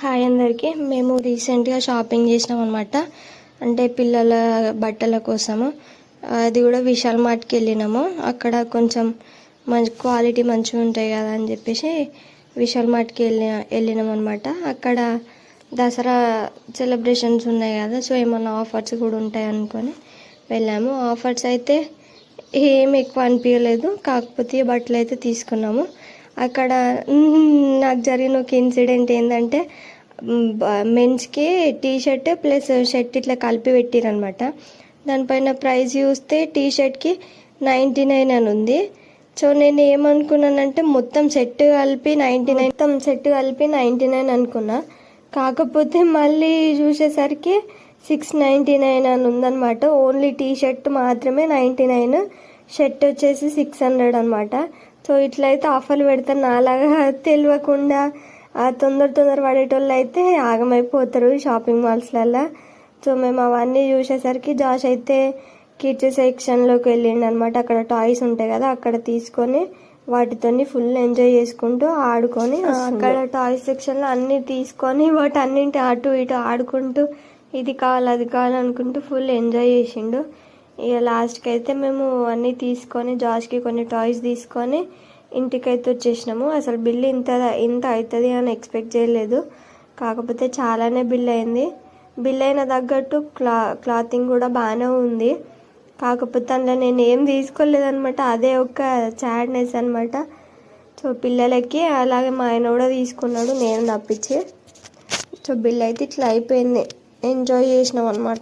Hi అందరికీ. మేము రీసెంట్గా షాపింగ్ చేసినాం అనమాట అంటే పిల్లల బట్టల కోసము. అది కూడా విశాల్ మార్ట్కి వెళ్ళినాము. అక్కడ కొంచెం మంచి క్వాలిటీ మంచిగా ఉంటాయి కదా అని చెప్పేసి విశాల్ మార్ట్కి వెళ్ళి వెళ్ళినాం అనమాట అక్కడ దసరా సెలబ్రేషన్స్ ఉన్నాయి కదా సో ఏమన్నా ఆఫర్స్ కూడా ఉంటాయి అనుకొని వెళ్ళాము. ఆఫర్స్ అయితే ఏం ఎక్కువ అనిపించలేదు. కాకపోతే బట్టలు అయితే తీసుకున్నాము. అక్కడ నాకు జరిగిన ఒక ఇన్సిడెంట్ ఏంటంటే మెన్స్కి టీ షర్ట్ ప్లస్ షర్ట్ ఇట్లా కలిపి పెట్టిరనమాట దానిపైన ప్రైస్ చూస్తే టీ షర్ట్కి నైంటీ నైన్ అని ఉంది. సో నేను ఏమనుకున్నానంటే మొత్తం సెట్ కలిపి నైంటీ నైన్ మొత్తం సెట్ కలిపి నైంటీ నైన్ అనుకున్నా. కాకపోతే మళ్ళీ చూసేసరికి సిక్స్ నైంటీ నైన్ అని ఉందన్నమాట. ఓన్లీ టీ షర్ట్ మాత్రమే నైంటీ నైన్ షర్ట్ వచ్చేసి సిక్స్ హండ్రెడ్ అనమాట సో ఇట్లయితే ఆఫర్లు పెడతారు. నాలాగా తెలియకుండా ఆ తొందర తొందర పడేటోళ్ళు అయితే ఆగమైపోతారు షాపింగ్ మాల్స్లల్లో. సో మేము అవన్నీ చూసేసరికి జాష్ అయితే కిడ్స్ సెక్షన్లోకి వెళ్ళిండు అనమాట అక్కడ టాయ్స్ ఉంటాయి కదా అక్కడ తీసుకొని వాటితోని ఫుల్ ఎంజాయ్ చేసుకుంటూ ఆడుకొని అక్కడ టాయ్స్ సెక్షన్లో అన్ని తీసుకొని వాటి అన్నింటి అటు ఇటు ఆడుకుంటూ ఇది కావాలి అది కావాలి అనుకుంటూ ఫుల్ ఎంజాయ్ చేసిండు. ఇక లాస్ట్కి అయితే మేము అన్నీ తీసుకొని జాజ్కి కొన్ని టాయ్స్ తీసుకొని ఇంటికైతే వచ్చేసినాము. అసలు బిల్ ఇంత ఇంత అవుతుంది అని ఎక్స్పెక్ట్ చేయలేదు. కాకపోతే చాలానే బిల్ అయింది. బిల్ అయిన తగ్గట్టు క్లా క్లాతింగ్ కూడా బాగానే ఉంది. కాకపోతే అందులో నేను ఏం తీసుకోలేదనమాట అదే ఒక సాడ్నెస్ అనమాట సో పిల్లలకి అలాగే మా ఆయన కూడా తీసుకున్నాడు. నేను తప్పించి. సో బిల్ అయితే ఇట్లా అయిపోయింది. ఎంజాయ్ చేసినాం అనమాట